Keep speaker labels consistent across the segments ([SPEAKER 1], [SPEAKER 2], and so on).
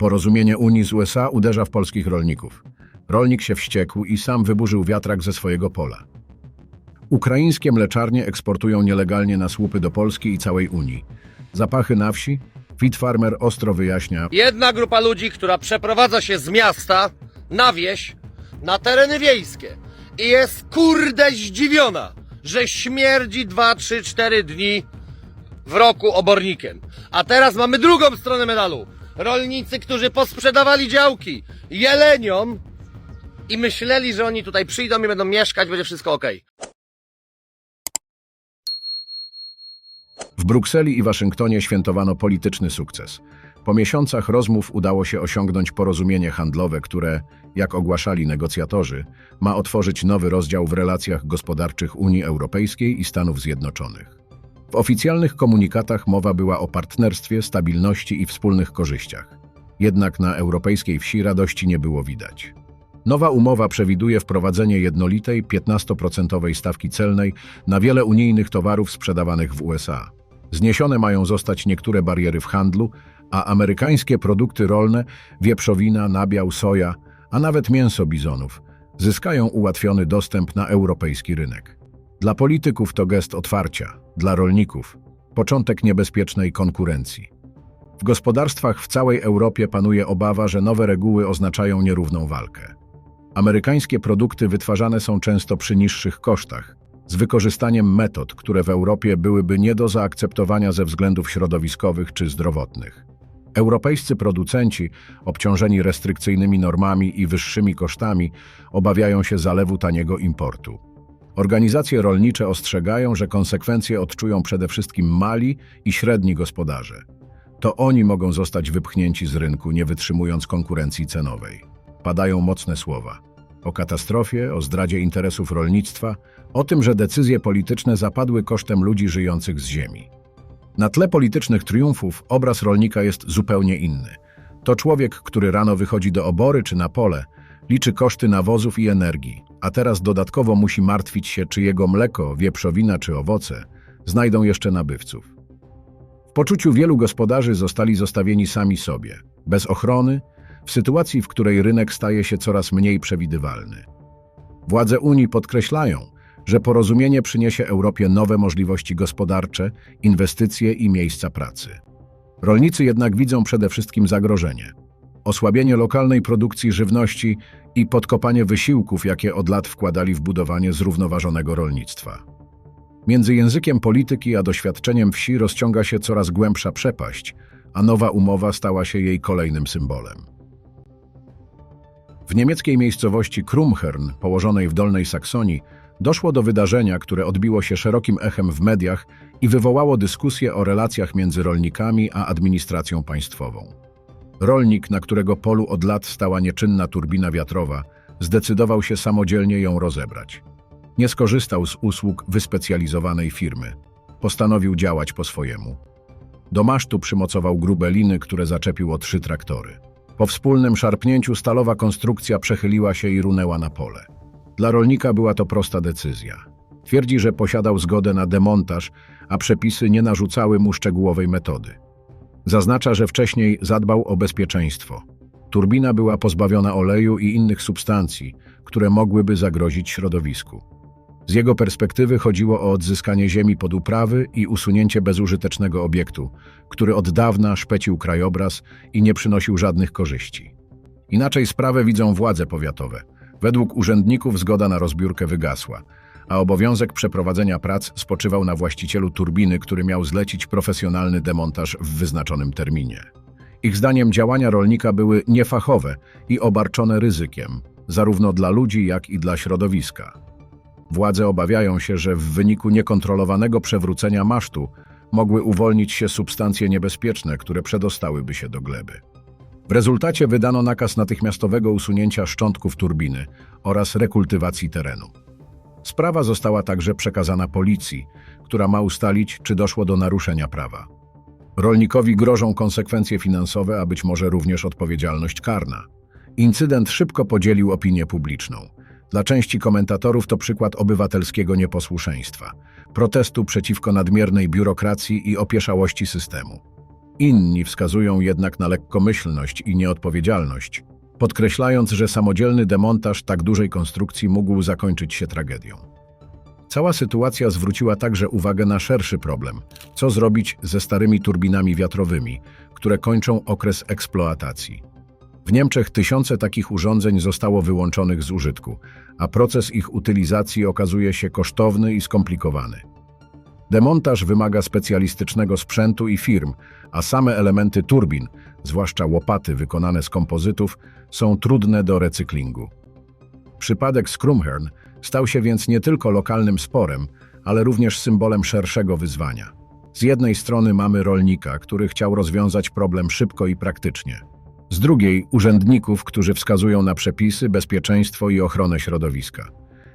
[SPEAKER 1] Porozumienie Unii z USA uderza w polskich rolników. Rolnik się wściekł i sam wyburzył wiatrak ze swojego pola. Ukraińskie mleczarnie eksportują nielegalnie na słupy do Polski i całej Unii. Zapachy na wsi? Fit Farmer ostro wyjaśnia,
[SPEAKER 2] Jedna grupa ludzi, która przeprowadza się z miasta na wieś, na tereny wiejskie i jest kurde zdziwiona, że śmierdzi 2, 3, 4 dni w roku obornikiem. A teraz mamy drugą stronę medalu. Rolnicy, którzy posprzedawali działki jeleniom i myśleli, że oni tutaj przyjdą i będą mieszkać, będzie wszystko ok.
[SPEAKER 1] W Brukseli i Waszyngtonie świętowano polityczny sukces. Po miesiącach rozmów udało się osiągnąć porozumienie handlowe, które, jak ogłaszali negocjatorzy, ma otworzyć nowy rozdział w relacjach gospodarczych Unii Europejskiej i Stanów Zjednoczonych. W oficjalnych komunikatach mowa była o partnerstwie, stabilności i wspólnych korzyściach. Jednak na europejskiej wsi radości nie było widać. Nowa umowa przewiduje wprowadzenie jednolitej 15% stawki celnej na wiele unijnych towarów sprzedawanych w USA. Zniesione mają zostać niektóre bariery w handlu, a amerykańskie produkty rolne, wieprzowina, nabiał, soja, a nawet mięso bizonów zyskają ułatwiony dostęp na europejski rynek. Dla polityków to gest otwarcia, dla rolników początek niebezpiecznej konkurencji. W gospodarstwach w całej Europie panuje obawa, że nowe reguły oznaczają nierówną walkę. Amerykańskie produkty wytwarzane są często przy niższych kosztach, z wykorzystaniem metod, które w Europie byłyby nie do zaakceptowania ze względów środowiskowych czy zdrowotnych. Europejscy producenci, obciążeni restrykcyjnymi normami i wyższymi kosztami, obawiają się zalewu taniego importu. Organizacje rolnicze ostrzegają, że konsekwencje odczują przede wszystkim mali i średni gospodarze. To oni mogą zostać wypchnięci z rynku, nie wytrzymując konkurencji cenowej. Padają mocne słowa. O katastrofie, o zdradzie interesów rolnictwa, o tym, że decyzje polityczne zapadły kosztem ludzi żyjących z ziemi. Na tle politycznych triumfów obraz rolnika jest zupełnie inny. To człowiek, który rano wychodzi do obory czy na pole, liczy koszty nawozów i energii, a teraz dodatkowo musi martwić się, czy jego mleko, wieprzowina czy owoce znajdą jeszcze nabywców. W poczuciu wielu gospodarzy zostali zostawieni sami sobie, bez ochrony, w sytuacji, w której rynek staje się coraz mniej przewidywalny. Władze Unii podkreślają, że porozumienie przyniesie Europie nowe możliwości gospodarcze, inwestycje i miejsca pracy. Rolnicy jednak widzą przede wszystkim zagrożenie. Osłabienie lokalnej produkcji żywności i podkopanie wysiłków, jakie od lat wkładali w budowanie zrównoważonego rolnictwa. Między językiem polityki a doświadczeniem wsi rozciąga się coraz głębsza przepaść, a nowa umowa stała się jej kolejnym symbolem. W niemieckiej miejscowości Krumhern, położonej w Dolnej Saksonii, doszło do wydarzenia, które odbiło się szerokim echem w mediach i wywołało dyskusję o relacjach między rolnikami a administracją państwową. Rolnik, na którego polu od lat stała nieczynna turbina wiatrowa, zdecydował się samodzielnie ją rozebrać. Nie skorzystał z usług wyspecjalizowanej firmy. Postanowił działać po swojemu. Do masztu przymocował grube liny, które zaczepił o trzy traktory. Po wspólnym szarpnięciu stalowa konstrukcja przechyliła się i runęła na pole. Dla rolnika była to prosta decyzja. Twierdzi, że posiadał zgodę na demontaż, a przepisy nie narzucały mu szczegółowej metody. Zaznacza, że wcześniej zadbał o bezpieczeństwo. Turbina była pozbawiona oleju i innych substancji, które mogłyby zagrozić środowisku. Z jego perspektywy chodziło o odzyskanie ziemi pod uprawy i usunięcie bezużytecznego obiektu, który od dawna szpecił krajobraz i nie przynosił żadnych korzyści. Inaczej sprawę widzą władze powiatowe. Według urzędników zgoda na rozbiórkę wygasła, a obowiązek przeprowadzenia prac spoczywał na właścicielu turbiny, który miał zlecić profesjonalny demontaż w wyznaczonym terminie. Ich zdaniem działania rolnika były niefachowe i obarczone ryzykiem, zarówno dla ludzi, jak i dla środowiska. Władze obawiają się, że w wyniku niekontrolowanego przewrócenia masztu mogły uwolnić się substancje niebezpieczne, które przedostałyby się do gleby. W rezultacie wydano nakaz natychmiastowego usunięcia szczątków turbiny oraz rekultywacji terenu. Sprawa została także przekazana policji, która ma ustalić, czy doszło do naruszenia prawa. Rolnikowi grożą konsekwencje finansowe, a być może również odpowiedzialność karna. Incydent szybko podzielił opinię publiczną. Dla części komentatorów to przykład obywatelskiego nieposłuszeństwa, protestu przeciwko nadmiernej biurokracji i opieszałości systemu. Inni wskazują jednak na lekkomyślność i nieodpowiedzialność, podkreślając, że samodzielny demontaż tak dużej konstrukcji mógł zakończyć się tragedią. Cała sytuacja zwróciła także uwagę na szerszy problem. Co zrobić ze starymi turbinami wiatrowymi, które kończą okres eksploatacji? W Niemczech tysiące takich urządzeń zostało wyłączonych z użytku, a proces ich utylizacji okazuje się kosztowny i skomplikowany. Demontaż wymaga specjalistycznego sprzętu i firm, a same elementy turbin, zwłaszcza łopaty wykonane z kompozytów, są trudne do recyklingu. Przypadek z Krumhern stał się więc nie tylko lokalnym sporem, ale również symbolem szerszego wyzwania. Z jednej strony mamy rolnika, który chciał rozwiązać problem szybko i praktycznie. Z drugiej urzędników, którzy wskazują na przepisy, bezpieczeństwo i ochronę środowiska.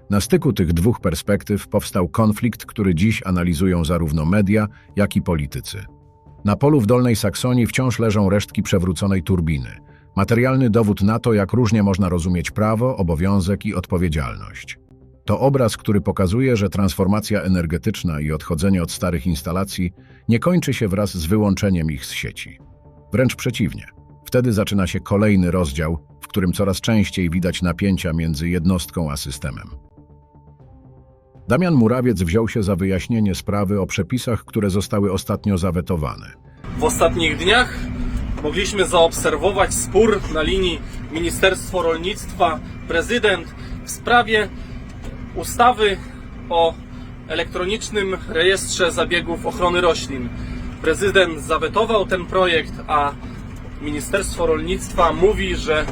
[SPEAKER 1] Na styku tych dwóch perspektyw powstał konflikt, który dziś analizują zarówno media, jak i politycy. Na polu w Dolnej Saksonii wciąż leżą resztki przewróconej turbiny. Materialny dowód na to, jak różnie można rozumieć prawo, obowiązek i odpowiedzialność. To obraz, który pokazuje, że transformacja energetyczna i odchodzenie od starych instalacji nie kończy się wraz z wyłączeniem ich z sieci. Wręcz przeciwnie. Wtedy zaczyna się kolejny rozdział, w którym coraz częściej widać napięcia między jednostką a systemem. Damian Murawiec wziął się za wyjaśnienie sprawy o przepisach, które zostały ostatnio zawetowane.
[SPEAKER 3] W ostatnich dniach mogliśmy zaobserwować spór na linii Ministerstwo Rolnictwa, prezydent w sprawie ustawy o elektronicznym rejestrze zabiegów ochrony roślin. Prezydent zawetował ten projekt, a Ministerstwo Rolnictwa mówi, że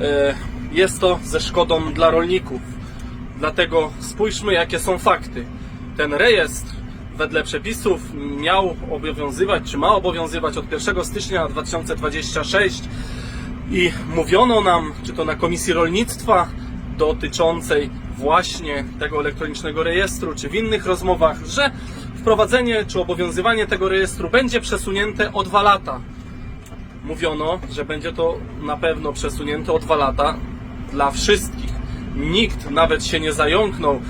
[SPEAKER 3] e, jest to ze szkodą dla rolników. Dlatego spójrzmy, jakie są fakty. Ten rejestr wedle przepisów miał obowiązywać, czy ma obowiązywać od 1 stycznia 2026 i mówiono nam, czy to na Komisji Rolnictwa dotyczącej właśnie tego elektronicznego rejestru, czy w innych rozmowach, że wprowadzenie czy obowiązywanie tego rejestru będzie przesunięte o dwa lata. Mówiono, że będzie to na pewno przesunięte o dwa lata dla wszystkich. Nikt nawet się nie zająknął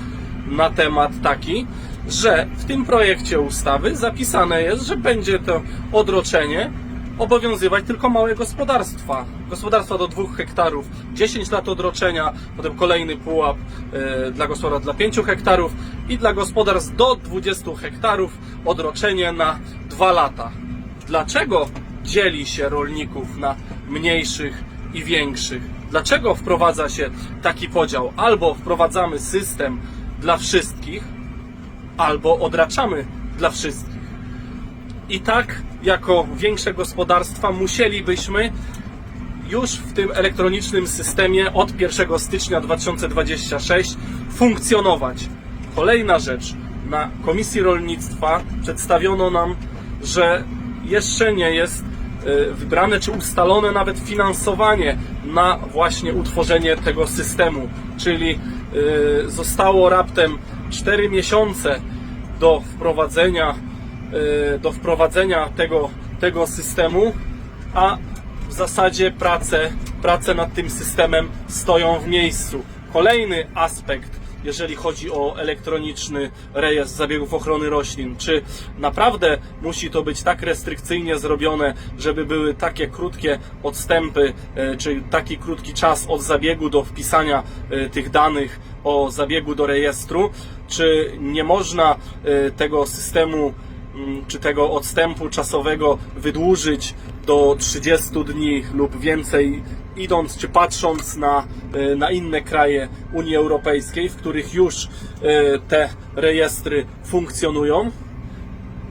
[SPEAKER 3] na temat taki, że w tym projekcie ustawy zapisane jest, że będzie to odroczenie obowiązywać tylko małe gospodarstwa. Gospodarstwa do 2 hektarów 10 lat odroczenia, potem kolejny pułap e, dla gospodarstw dla 5 hektarów i dla gospodarstw do 20 hektarów odroczenie na 2 lata. Dlaczego dzieli się rolników na mniejszych i większych? Dlaczego wprowadza się taki podział? Albo wprowadzamy system dla wszystkich, albo odraczamy dla wszystkich. I tak, jako większe gospodarstwa, musielibyśmy już w tym elektronicznym systemie od 1 stycznia 2026 funkcjonować. Kolejna rzecz. Na Komisji Rolnictwa przedstawiono nam, że jeszcze nie jest e, wybrane czy ustalone nawet finansowanie na właśnie utworzenie tego systemu. Czyli e, zostało raptem 4 miesiące do wprowadzenia, e, do wprowadzenia tego, tego systemu, a w zasadzie prace, prace nad tym systemem stoją w miejscu. Kolejny aspekt, jeżeli chodzi o elektroniczny rejestr zabiegów ochrony roślin, czy naprawdę musi to być tak restrykcyjnie zrobione, żeby były takie krótkie odstępy, e, czy taki krótki czas od zabiegu do wpisania e, tych danych o zabiegu do rejestru, czy nie można e, tego systemu mm, czy tego odstępu czasowego wydłużyć do 30 dni lub więcej, idąc czy patrząc na, e, na inne kraje Unii Europejskiej, w których już e, te rejestry funkcjonują.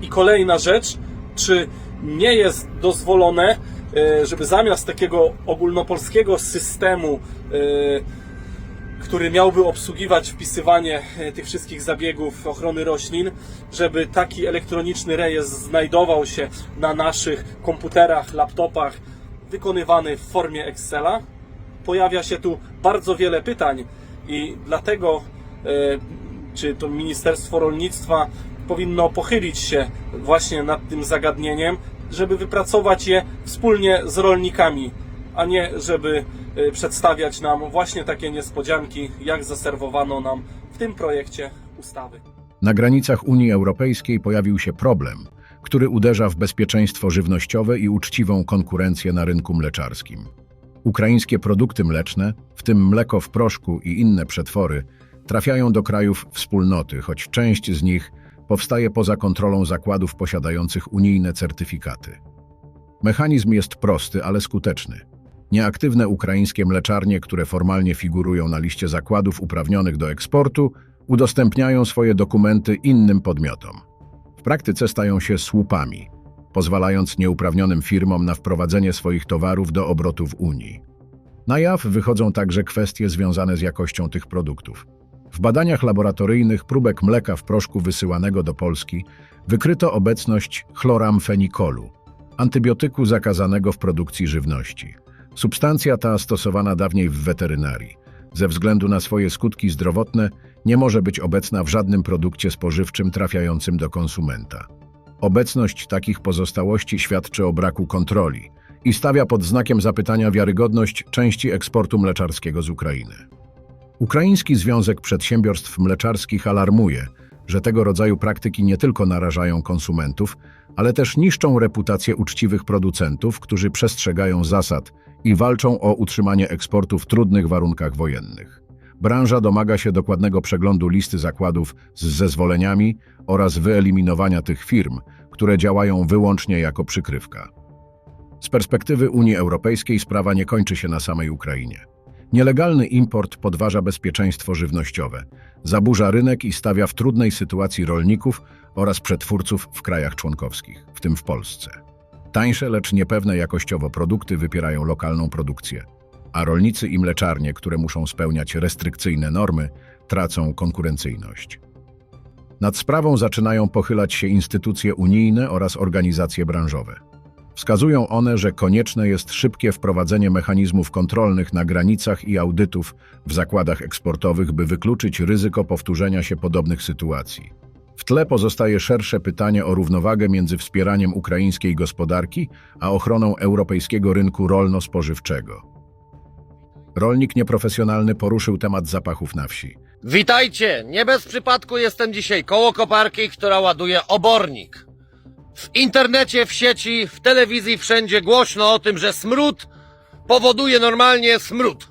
[SPEAKER 3] I kolejna rzecz, czy nie jest dozwolone, e, żeby zamiast takiego ogólnopolskiego systemu który miałby obsługiwać wpisywanie tych wszystkich zabiegów ochrony roślin, żeby taki elektroniczny rejestr znajdował się na naszych komputerach, laptopach, wykonywany w formie Excela. Pojawia się tu bardzo wiele pytań i dlatego e, czy to Ministerstwo Rolnictwa powinno pochylić się właśnie nad tym zagadnieniem, żeby wypracować je wspólnie z rolnikami, a nie żeby y, przedstawiać nam właśnie takie niespodzianki, jak zaserwowano nam w tym projekcie ustawy.
[SPEAKER 1] Na granicach Unii Europejskiej pojawił się problem, który uderza w bezpieczeństwo żywnościowe i uczciwą konkurencję na rynku mleczarskim. Ukraińskie produkty mleczne, w tym mleko w proszku i inne przetwory, trafiają do krajów wspólnoty, choć część z nich powstaje poza kontrolą zakładów posiadających unijne certyfikaty. Mechanizm jest prosty, ale skuteczny. Nieaktywne ukraińskie mleczarnie, które formalnie figurują na liście zakładów uprawnionych do eksportu, udostępniają swoje dokumenty innym podmiotom. Praktyce stają się słupami, pozwalając nieuprawnionym firmom na wprowadzenie swoich towarów do obrotu w Unii. Na jaw wychodzą także kwestie związane z jakością tych produktów. W badaniach laboratoryjnych próbek mleka w proszku wysyłanego do Polski wykryto obecność chloramfenikolu, antybiotyku zakazanego w produkcji żywności. Substancja ta stosowana dawniej w weterynarii. Ze względu na swoje skutki zdrowotne nie może być obecna w żadnym produkcie spożywczym trafiającym do konsumenta. Obecność takich pozostałości świadczy o braku kontroli i stawia pod znakiem zapytania wiarygodność części eksportu mleczarskiego z Ukrainy. Ukraiński Związek Przedsiębiorstw Mleczarskich alarmuje, że tego rodzaju praktyki nie tylko narażają konsumentów, ale też niszczą reputację uczciwych producentów, którzy przestrzegają zasad i walczą o utrzymanie eksportu w trudnych warunkach wojennych. Branża domaga się dokładnego przeglądu listy zakładów z zezwoleniami oraz wyeliminowania tych firm, które działają wyłącznie jako przykrywka. Z perspektywy Unii Europejskiej sprawa nie kończy się na samej Ukrainie. Nielegalny import podważa bezpieczeństwo żywnościowe, zaburza rynek i stawia w trudnej sytuacji rolników oraz przetwórców w krajach członkowskich, w tym w Polsce. Tańsze, lecz niepewne jakościowo produkty wypierają lokalną produkcję, a rolnicy i mleczarnie, które muszą spełniać restrykcyjne normy, tracą konkurencyjność. Nad sprawą zaczynają pochylać się instytucje unijne oraz organizacje branżowe. Wskazują one, że konieczne jest szybkie wprowadzenie mechanizmów kontrolnych na granicach i audytów w zakładach eksportowych, by wykluczyć ryzyko powtórzenia się podobnych sytuacji. W tle pozostaje szersze pytanie o równowagę między wspieraniem ukraińskiej gospodarki a ochroną europejskiego rynku rolno-spożywczego. Rolnik nieprofesjonalny poruszył temat zapachów na wsi.
[SPEAKER 2] Witajcie! Nie bez przypadku jestem dzisiaj koło koparki, która ładuje obornik. W internecie, w sieci, w telewizji, wszędzie głośno o tym, że smród powoduje normalnie smród.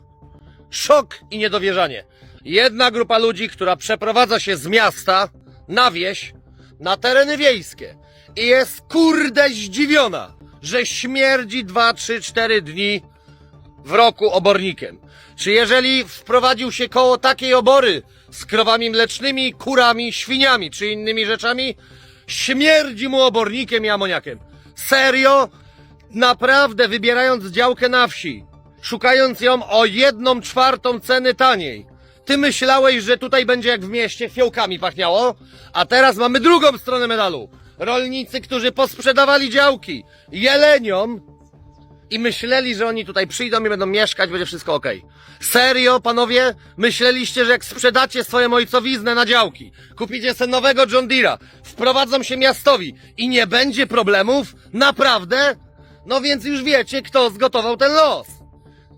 [SPEAKER 2] Szok i niedowierzanie. Jedna grupa ludzi, która przeprowadza się z miasta na wieś, na tereny wiejskie i jest kurde zdziwiona, że śmierdzi 2, 3, 4 dni w roku obornikiem. Czy jeżeli wprowadził się koło takiej obory z krowami mlecznymi, kurami, świniami czy innymi rzeczami, śmierdzi mu obornikiem i amoniakiem. Serio? Naprawdę wybierając działkę na wsi, szukając ją o jedną czwartą ceny taniej. Ty myślałeś, że tutaj będzie jak w mieście fiołkami pachniało, a teraz mamy drugą stronę medalu. Rolnicy, którzy posprzedawali działki jeleniom, i myśleli, że oni tutaj przyjdą i będą mieszkać, będzie wszystko ok. Serio, panowie? Myśleliście, że jak sprzedacie swoją ojcowiznę na działki, kupicie sobie nowego John Deere'a, wprowadzą się miastowi i nie będzie problemów? Naprawdę? No więc już wiecie, kto zgotował ten los.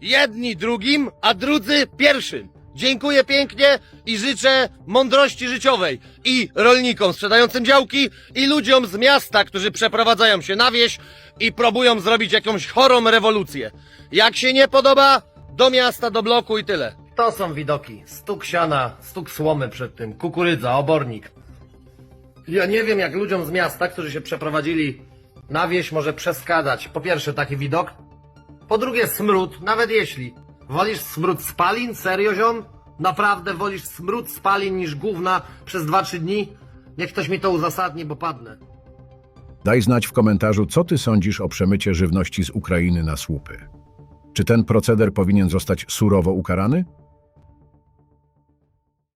[SPEAKER 2] Jedni drugim, a drudzy pierwszym. Dziękuję pięknie i życzę mądrości życiowej i rolnikom sprzedającym działki i ludziom z miasta, którzy przeprowadzają się na wieś i próbują zrobić jakąś chorą rewolucję. Jak się nie podoba, do miasta, do bloku i tyle. To są widoki. Stuk siana, stuk słomy przed tym, kukurydza, obornik. Ja nie wiem, jak ludziom z miasta, którzy się przeprowadzili na wieś, może przeskadać. Po pierwsze, taki widok. Po drugie, smród, nawet jeśli. Wolisz smród spalin? Serio, ziom? Naprawdę wolisz smród spalin niż gówna przez 2-3 dni? Niech ktoś mi to uzasadni, bo padnę.
[SPEAKER 1] Daj znać w komentarzu, co ty sądzisz o przemycie żywności z Ukrainy na słupy. Czy ten proceder powinien zostać surowo ukarany?